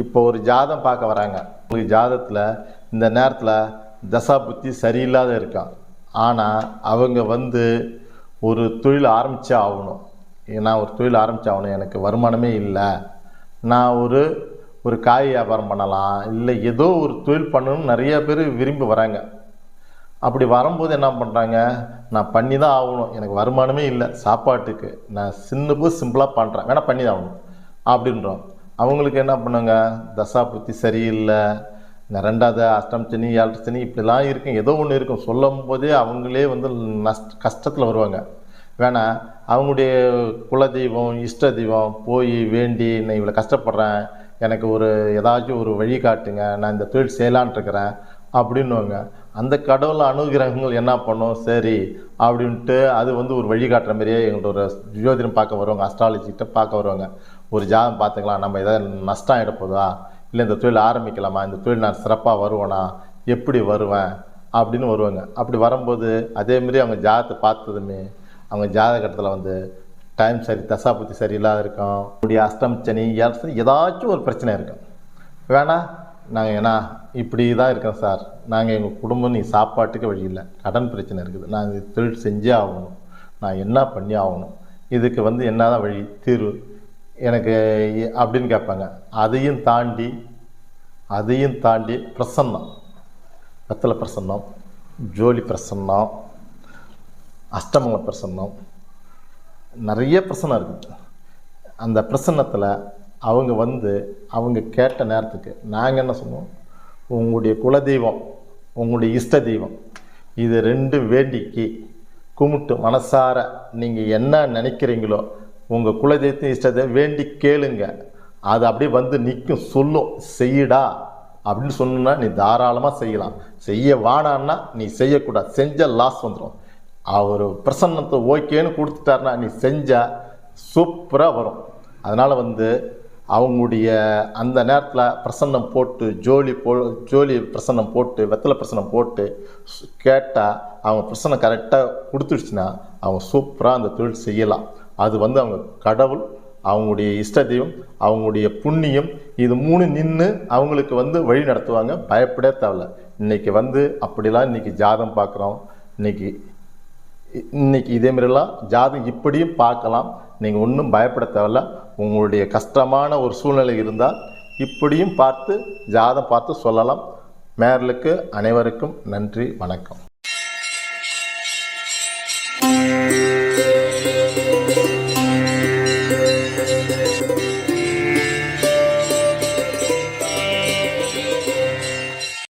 இப்போ ஒரு ஜாதம் பார்க்க வராங்க. உங்களுக்கு ஜாதத்தில் இந்த நேரத்தில் தசா புத்தி சரியில்லாத இருக்கான். ஆனால் அவங்க வந்து ஒரு தொழில் ஆரம்பித்தே ஆகணும். நான் ஒரு தொழில் ஆரம்பித்தாகணும் எனக்கு வருமானமே இல்லை. நான் ஒரு ஒரு காய் வியாபாரம் பண்ணலாம். இல்லை ஏதோ ஒரு தொழில் பண்ணணும்னு நிறைய பேர் விரும்பி வராங்க. அப்படி வரும்போது என்ன பண்ணுறாங்க நான் பண்ணி தான் ஆகணும். எனக்கு வருமானமே இல்லை. சாப்பாட்டுக்கு. நான் சின்னபோது சிம்பிளாக பண்ணுறேன் வேணால் பண்ணி தான் ஆகணும். அப்படின்றோம். அவங்களுக்கு என்ன பண்ணுங்க? தசா புத்தி சரியில்லை. ரெண்டாவது அஷ்டம் சனி ஏழரை சனி இப்படிலாம் இருக்கும் ஏதோ ஒன்று இருக்கும். சொல்லும் போதே அவங்களே வந்து நஷ்ட கஷ்டத்தில் வருவாங்க. வேணா அவங்களுடைய குலதெய்வம் இஷ்ட தெய்வம் போய் வேண்டி நான் இவ்வளோ கஷ்டப்படுறேன். எனக்கு ஒரு ஏதாச்சும் ஒரு வழி காட்டுங்க. நான் இந்த தொழில் செய்யலான்ட்ருக்கிறேன் அப்படின்னுவாங்க. அந்த கடவுள் அனுகிரகங்கள் என்ன பண்ணும்? சரி அப்படின்ட்டு அது வந்து ஒரு வழி காட்டுற மாதிரியே எங்கள்கிட்ட ஒரு ஜோதிடம் பார்க்க வருவாங்க. அஸ்ட்ராலஜிக்கிட்ட பார்க்க வருவாங்க. ஒரு ஜாதம் பார்த்துக்கலாம். நம்ம எதாவது நஷ்டம் ஆகிட இல்லை இந்த தொழில் ஆரம்பிக்கலாமா? இந்த தொழில் நான் சிறப்பாக வருவேனா? எப்படி வருவேன்? அப்படின்னு வருவாங்க. அப்படி வரும்போது அதேமாரி அவங்க ஜாதகத்தை பார்த்ததுமே அவங்க ஜாதகத்தில் வந்து டைம் சரி தசாபுத்தி சரியில்லாத இருக்கும். இப்படி அஷ்டம் சனி ஏதாச்சும் ஒரு பிரச்சனை இருக்கும். வேணா நாங்கள் ஏன்னா இப்படி தான் இருக்கோம் சார். நாங்கள் எங்கள் குடும்பம் நீ சாப்பாட்டுக்கு வழி இல்லை. கடன் பிரச்சனை இருக்குது. நாங்கள் தொழில் செஞ்சே ஆகணும். நான் என்ன பண்ணி ஆகணும்? இதுக்கு வந்து என்ன தான் வழி? தீர்வு. எனக்கு அப்படின்னு கேட்பாங்க. அதையும் தாண்டி அதையும் தாண்டி பிரசன்னம். வெத்தலை பிரசன்னம் ஜோலி பிரசன்னம் அஷ்டமங்கல பிரசன்னம் நிறைய பிரசனம் இருக்குது அந்த பிரசன்னத்தில் அவங்க வந்து அவங்க கேட்ட நேரத்துக்கு நாங்கள் என்ன சொன்னோம் உங்களுடைய குலதெய்வம் உங்களுடைய இஷ்ட தெய்வம் இது ரெண்டும் வேண்டிக்கு கும்பிட்டு மனசார நீங்கள் என்ன நினைக்கிறீங்களோ உங்கள் குலதெய்வத்தையும் இஷ்டத்தை வேண்டி கேளுங்க. அது அப்படியே வந்து நிற்கும் சொல்லும் செய்யடா அப்படின்னு சொன்னா நீ தாராளமாக செய்யலாம். செய்ய வானான்னா நீ செய்யக்கூடாது. செஞ்ச லாஸ் வந்துடும் அவர் பிரசன்னத்தை ஓகேன்னு கொடுத்துட்டாருன்னா நீ செஞ்சால் சூப்பராக வரும். அதனால் வந்து அவங்களுடைய அந்த நேரத்தில் பிரசன்னம் போட்டு ஜோலி போ ஜோலி பிரசன்னம் போட்டு வெத்தலை பிரசன்னம் போட்டு கேட்டால் அவங்க பிரசன்னம் கரெக்டாக கொடுத்துடுச்சுன்னா அவங்க சூப்பராக அந்த தொழில் செய்யலாம். அது வந்து அவங்க கடவுள் அவங்களுடைய இஷ்ட தெய்வம் அவங்களுடைய புண்ணியம் இது மூணு நின்று அவங்களுக்கு வந்து வழி நடத்துவாங்க. பயப்பட தேவையில்ல. இன்றைக்கி வந்து அப்படிலாம் இன்றைக்கி ஜாதம் பார்க்குறோம். இன்றைக்கி இன்றைக்கி இதேமாரிலாம் ஜாதம் இப்படியும் பார்க்கலாம். நீங்கள் ஒன்றும் பயப்பட தேவையில்ல. உங்களுடைய கஷ்டமான ஒரு சூழ்நிலை இருந்தால் இப்படியும் பார்த்து ஜாதம் பார்த்து சொல்லலாம். மேரலுக்கு அனைவருக்கும் நன்றி வணக்கம்.